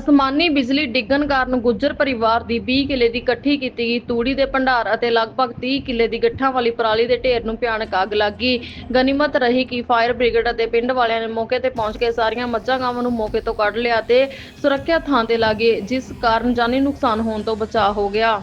ਅਸਮਾਨੀ ਬਿਜਲੀ ਡਿੱਗਣ ਕਾਰਨ ਗੁੱਜਰ ਪਰਿਵਾਰ ਦੀ 20 ਕਿੱਲੇ ਦੀ ਇਕੱਠੀ ਕੀਤੀ ਗਈ ਤੂੜੀ ਦੇ ਭੰਡਾਰ ਅਤੇ ਲਗਭਗ 30 ਕਿੱਲੇ ਦੀ ਗੱਠਾਂ ਵਾਲੀ ਪਰਾਲੀ ਦੇ ਢੇਰ ਨੂੰ ਭਿਆਨਕ ਅੱਗ ਲੱਗ ਗਈ। ਗਨੀਮਤ ਰਹੀ ਕਿ ਫਾਇਰ ਬ੍ਰਿਗੇਡ ਅਤੇ ਪਿੰਡ ਵਾਲਿਆਂ ਨੇ ਮੌਕੇ ਤੇ ਪਹੁੰਚ ਕੇ ਸਾਰੀਆਂ ਮੱਝਾਂ ਗਾਵਾਂ ਨੂੰ ਮੌਕੇ ਤੋਂ ਕੱਢ ਲਿਆ ਤੇ ਸੁਰੱਖਿਆ ਥਾਂ ਤੇ ਲਾਗੇ, ਜਿਸ ਕਾਰਨ ਜਾਨੀ ਨੁਕਸਾਨ ਹੋਣ ਤੋਂ ਬਚਾਅ ਹੋ ਗਿਆ।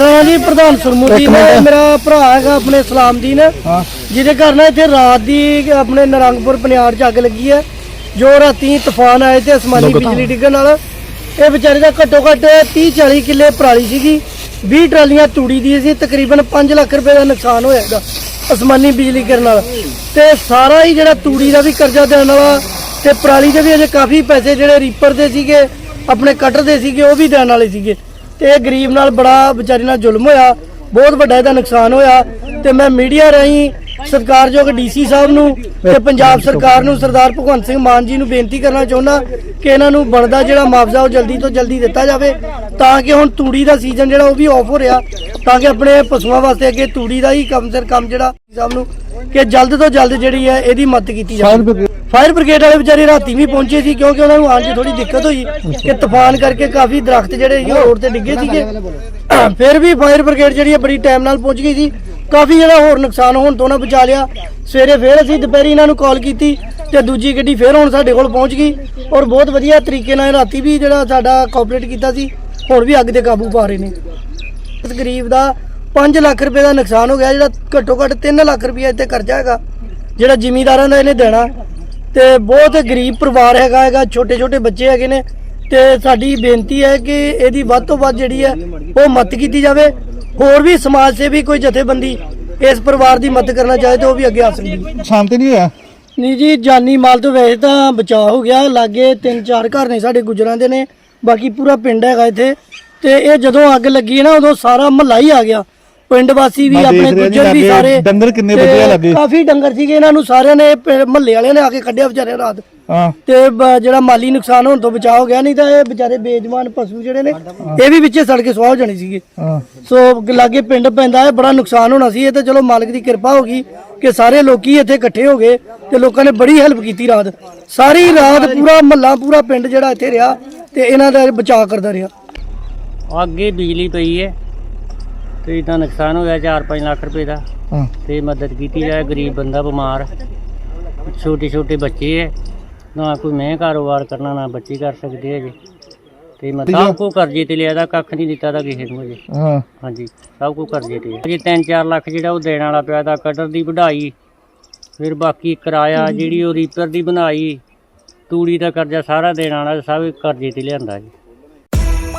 ਹਾਂ ਜੀ ਪ੍ਰਧਾਨ ਸੁਰਮੁਦੀ ਨੇ ਮੇਰਾ ਭਰਾ ਹੈਗਾ ਆਪਣੇ ਇਸਲਾਮਦੀਨ ਹਾਂ। ਜਿਹਦੇ ਘਰ ਨਾ ਇੱਥੇ ਰਾਤ ਦੀ ਆਪਣੇ ਨਰੰਗਪੁਰ ਪਨਿਆੜ ਚ ਅੱਗ ਲੱਗੀ ਹੈ। ਜੋ ਰਾਤੀ ਤੂਫਾਨ ਆਏ ਤੇ ਅਸਮਾਨੀ ਬਿਜਲੀ ਡਿੱਗਣ ਨਾਲ। ਇਹ ਵਿਚਾਰੇ ਦਾ ਘੱਟੋ ਘੱਟ 30 40 ਕਿੱਲੇ ਪਰਾਲੀ ਸੀਗੀ। 20 ਟਰਾਲੀਆਂ ਤੂੜੀ ਦੀ ਸੀ ਤਕਰੀਬਨ 5 ਲੱਖ ਰੁਪਏ ਦਾ ਨੁਕਸਾਨ ਹੋਇਆ ਹੈਗਾ ਅਸਮਾਨੀ ਬਿਜਲੀ ਗਿਰਨ ਨਾਲ। ਤੇ ਸਾਰਾ ਹੀ ਜਿਹੜਾ ਤੂੜੀ ਦਾ ਵੀ ਕਰਜ਼ਾ ਦੇਣ ਵਾਲਾ ਤੇ ਪਰਾਲੀ ਦੇ ਵੀ ਅਜੇ ਕਾਫੀ ਪੈਸੇ ਜਿਹੜੇ ਰੀਪਰ ਦੇ ਸੀਗੇ ਆਪਣੇ ਕਟਰ ਦੇ ਸੀਗੇ ਉਹ ਵੀ ਦੇਣ ਵਾਲੇ ਸੀਗੇ। ਤੇ ਇਹ ਗਰੀਬ ਨਾਲ ਬੜਾ ਵਿਚਾਰੀ ਨਾਲ ਜ਼ੁਲਮ ਹੋਇਆ, ਬਹੁਤ ਵੱਡਾ ਇਹਦਾ ਨੁਕਸਾਨ ਹੋਇਆ ਤੇ ਮੈਂ ਮੀਡੀਆ ਰਾਹੀਂ ਸਤਿਕਾਰਯੋਗ ਡੀਸੀ ਸਾਹਿਬ ਨੂੰ ਤੇ ਪੰਜਾਬ ਸਰਕਾਰ ਨੂੰ ਸਰਦਾਰ ਭਗਵੰਤ ਸਿੰਘ ਮਾਨ ਜੀ ਨੂੰ ਬੇਨਤੀ ਕਰਨਾ ਚਾਹੁੰਦਾ ਕਿ ਇਹਨਾਂ ਨੂੰ ਬਣਦਾ ਜਿਹੜਾ ਮੁਆਵਜ਼ਾ ਉਹ ਜਲਦੀ ਤੋਂ ਜਲਦੀ ਦਿੱਤਾ ਜਾਵੇ, ਤਾਂ ਕਿ ਹੁਣ ਤੂੜੀ ਦਾ ਸੀਜ਼ਨ ਜਿਹੜਾ ਉਹ ਵੀ ਆਫ ਹੋ ਰਿਹਾ, ਤਾਂ ਕਿ ਆਪਣੇ ਪਸ਼ੂਆਂ ਵਾਸਤੇ ਅੱਗੇ ਤੂੜੀ ਦਾ ਹੀ ਕੰਮ, ਸਿਰ ਕੰਮ ਜਿਹੜਾ ਸਾਹਿਬ ਨੂੰ, ਕਿ ਜਲਦ ਤੋਂ ਜਲਦ ਜਿਹੜੀ ਹੈ ਇਹਦੀ ਮਦਦ ਕੀਤੀ ਜਾਵੇ। ਫਾਇਰ ਬ੍ਰਿਗੇਡ ਵਾਲੇ ਵਿਚਾਰੇ ਰਾਤੀ ਵੀ ਪਹੁੰਚੇ ਸੀ ਕਿਉਂਕਿ ਉਹਨਾਂ ਨੂੰ ਆਉਣ 'ਚ ਥੋੜੀ ਦਿੱਕਤ ਹੋਈ ਕਿ ਤੂਫਾਨ ਕਰਕੇ ਕਾਫੀ ਦਰਖਤ ਜਿਹੜੇ ਸੀ ਉਹ ਰੋਡ ਤੇ ਡਿੱਗੇ ਸੀਗੇ। ਫਿਰ ਵੀ ਫਾਇਰ ਬ੍ਰਿਗੇਡ ਜਿਹੜੀ ਹੈ ਬੜੀ ਟਾਈਮ ਨਾਲ ਪਹੁੰਚ ਗਈ ਸੀ। ਕਾਫੀ ਜਿਹੜਾ ਹੋਰ ਨੁਕਸਾਨ ਹੋਣ ਤੋਂ ਨਾ ਬਚਾ ਲਿਆ। ਸਵੇਰੇ ਫਿਰ ਅਸੀਂ ਦੁਪਹਿਰੀ ਇਹਨਾਂ ਨੂੰ ਕਾਲ ਕੀਤੀ ਤੇ ਦੂਜੀ ਗੱਡੀ ਫਿਰ ਹੁਣ ਸਾਡੇ ਕੋਲ ਪਹੁੰਚ ਗਈ ਔਰ ਬਹੁਤ ਵਧੀਆ ਤਰੀਕੇ ਨਾਲ ਰਾਤੀ ਵੀ ਜਿਹੜਾ ਸਾਡਾ ਕੋਆਪਰੇਟ ਕੀਤਾ ਸੀ, ਹੁਣ ਵੀ ਅੱਗ ਤੇ ਕਾਬੂ ਪਾ ਰਹੇ ਨੇ। ਇਸ ਗਰੀਬ ਦਾ 5 ਲੱਖ ਰੁਪਏ ਦਾ ਨੁਕਸਾਨ ਹੋ ਗਿਆ ਜਿਹੜਾ ਘੱਟੋ ਘੱਟ 3 ਲੱਖ ਰੁਪਏ ਇੱਥੇ ਕਰਜ਼ਾ ਹੈਗਾ, ਜਿਹੜਾ ਜ਼ਿਮੀਂਦਾਰਾਂ ਦਾ ਇਹਨੇ ਦੇਣਾ। ਤੇ ਬਹੁਤ ਗਰੀਬ ਪਰਿਵਾਰ ਹੈਗਾ ਹੈਗਾ ਛੋਟੇ ਛੋਟੇ ਬੱਚੇ ਹੈਗੇ ਨੇ। ਤੇ ਸਾਡੀ ਬੇਨਤੀ ਹੈ ਕਿ ਇਹਦੀ ਵੱਧ ਤੋਂ ਵੱਧ ਜਿਹੜੀ ਹੈ ਉਹ ਮਦਦ ਕੀਤੀ ਜਾਵੇ। ਹੋਰ ਵੀ ਸਮਾਜ ਸੇਵੀ ਕੋਈ ਜਥੇਬੰਦੀ ਇਸ ਪਰਿਵਾਰ ਦੀ ਮਦਦ ਕਰਨਾ ਚਾਹੇ ਤਾਂ ਉਹ ਵੀ ਅੱਗੇ ਆ ਸਕਦੀ ਸ਼ਾਂਤੀ ਨਹੀਂ ਹੋਇਆ? ਨਹੀਂ ਜੀ ਜਾਨੀ ਮਾਲ ਤੋਂ ਵੈਸੇ ਤਾਂ ਬਚਾਅ ਹੋ ਗਿਆ। ਲਾਗੇ ਤਿੰਨ ਚਾਰ ਘਰ ਨੇ ਸਾਡੇ ਗੁਜਰਾਂ ਦੇ ਨੇ। ਬਾਕੀ ਪੂਰਾ ਪਿੰਡ ਹੈਗਾ ਇੱਥੇ। ਤੇ ਇਹ ਜਦੋਂ ਅੱਗ ਲੱਗੀ ਨਾ ਉਦੋਂ ਸਾਰਾ ਮਹੱਲਾ ਹੀ ਆ ਗਿਆ। ਪਿੰਡ ਵਾਸੀ ਵੀ ਆਪਣੇ ਗੁਜਰ ਵੀ ਸਾਰੇ ਡੰਗਰ ਕਿੰਨੇ ਆ ਲਾਗੇ। ਕਾਫੀ ਡੰਗਰ ਸੀਗੇ ਇਹਨਾਂ ਨੂੰ ਸਾਰਿਆਂ ਨੇ ਮਹੱਲੇ ਵਾਲਿਆਂ ਨੇ ਆ ਕੇ ਕੱਢਿਆ ਵਿਚਾਰੇ ਰਾਤ। ਹਾਂ। ਤੇ ਜਿਹੜਾ ਮਾਲੀ ਨੁਕਸਾਨ ਹੋਣ ਤੋਂ ਬਚਾਅ ਹੋ ਗਿਆ ਨਹੀਂ ਤਾਂ ਇਹ ਵਿਚਾਰੇ ਬੇਜਮਾਨ ਪਸ਼ੂ ਜਿਹੜੇ ਨੇ ਇਹ ਵੀ ਵਿੱਚੇ ਸੜ ਕੇ ਸੁਆਹ ਹੋ ਜਾਣੇ ਸੀਗੇ। ਹਾਂ। ਸੋ ਲਾਗੇ ਪਿੰਡ ਪੈਂਦਾ ਹੈ ਬੜਾ ਨੁਕਸਾਨ ਹੋਣਾ ਸੀ ਇਹ ਤੇ ਚਲੋ ਮਾਲਕ ਦੀ ਕਿਰਪਾ ਹੋ ਗਈ ਕਿ ਸਾਰੇ ਲੋਕੀ ਇੱਥੇ ਇਕੱਠੇ ਹੋ ਗਏ ਤੇ ਲੋਕਾਂ ਨੇ ਬੜੀ ਹੈਲਪ ਕੀਤੀ ਰਾਤ। ਸਾਰੀ ਰਾਤ ਪੂਰਾ ਮਹੱਲਾ ਪੂਰਾ ਪਿੰਡ ਜਿਹੜਾ ਇੱਥੇ ਰਿਹਾ ਤੇ ਇਹਨਾਂ ਦਾ ਬਚਾਅ ਕਰਦਾ ਰਿਹਾ। ਅੱਗੇ ਬਿਜਲੀ ਪਈ ਹੈ। ਤੇ ਇਦਾਂ ਨੁਕਸਾਨ ਹੋਇਆ 4-5 ਲੱਖ ਰੁਪਏ ਦਾ। ਹਾਂ। ਤੇ ਮਦਦ ਕੀਤੀ ਜਾਏ ਗਰੀਬ ਬੰਦਾ ਬਿਮਾਰ। ਛੋਟੇ ਛੋਟੇ ਬੱਚੇ ਹੈ ਨਾ ਕੋਈ ਮੈਂ ਕਾਰੋਬਾਰ ਕਰਨਾ ਨਾ ਬੱਚੇ ਕਰ ਸਕਦੇ ਹੈਗੇ। ਤੇ ਮੈਂ ਸਭ ਕੋ ਕਰਜ਼ੇ ਤੇ ਲਿਆ ਦਾ ਕੱਖ ਨਹੀਂ ਦਿੱਤਾ ਦਾ ਕਿਸੇ ਨੂੰ ਅਜੇ ਹਾਂ। ਹਾਂਜੀ ਸਭ ਕੋ ਕਰਜ਼ੇ ਤੇ। ਅਜੇ 3-4 ਲੱਖ ਜਿਹੜਾ ਉਹ ਦੇਣ ਵਾਲਾ ਪਿਆ ਦਾ ਕਟਰ ਦੀ ਵਢਾਈ। ਫਿਰ ਬਾਕੀ ਕਿਰਾਇਆ ਜਿਹੜੀ ਉਹ ਰੀਪਰ ਦੀ ਬਣਾਈ। ਤੂੜੀ ਦਾ ਕਰਜ਼ਾ ਸਾਰਾ ਦੇਣ ਵਾਲਾ ਸਭ ਕਰਜ਼ੇ ਤੇ ਲਿਆਂਦਾ ਜੀ।